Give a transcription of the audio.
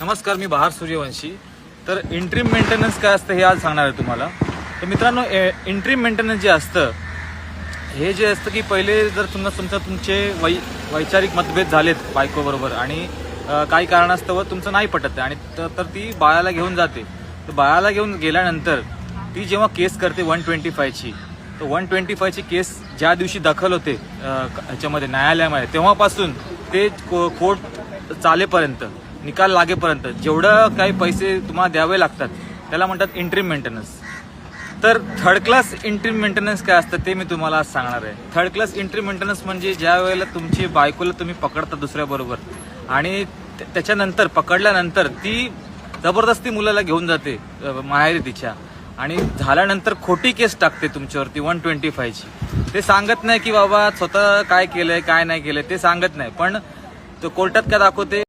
नमस्कार मी बहार सूर्यवंशी. तर इंट्रीम मेंटेनन्स काय असतं हे आज सांगणार आहे तुम्हाला. तर मित्रांनो इंट्रीम मेंटेनन्स जे असतं हे जे असतं की पहिले जर तुम्हाला तुमचं तुमचे वै वैचारिक मतभेद झालेत बायकोबरोबर आणि काही कारणास्तव तुमचं नाही पटत आहे आणि तर ती बाळाला घेऊन जाते. तर बाळाला घेऊन गेल्यानंतर ती जेव्हा केस करते वन ट्वेंटी फायची तर वन ट्वेंटी फायची केस ज्या दिवशी दाखल होते ह्याच्यामध्ये न्यायालयामध्ये तेव्हापासून ते को- कोर्ट चालेपर्यंत निकाल लागेपर्यंत जेवढं काही पैसे तुम्हाला द्यावे लागतात त्याला म्हणतात इंट्रीम मेंटेनन्स तर थर्ड क्लास इंट्रीम मेंटेनन्स काय असतं ते मी तुम्हाला आज सांगणार आहे. थर्ड क्लास इंट्रीम मेंटेनन्स म्हणजे ज्या वेळेला तुमची बायकोला तुम्ही पकडता दुसऱ्याबरोबर आणि त्याच्यानंतर पकडल्यानंतर ती जबरदस्ती मुलाला घेऊन जाते माहेरी तिच्या आणि झाल्यानंतर खोटी केस टाकते तुमच्यावरती वन ट्वेंटी फायची ते सांगत नाही की बाबा स्वतः काय केलंय काय नाही केलंय ते सांगत नाही. पण तो कोर्टात काय दाखवते?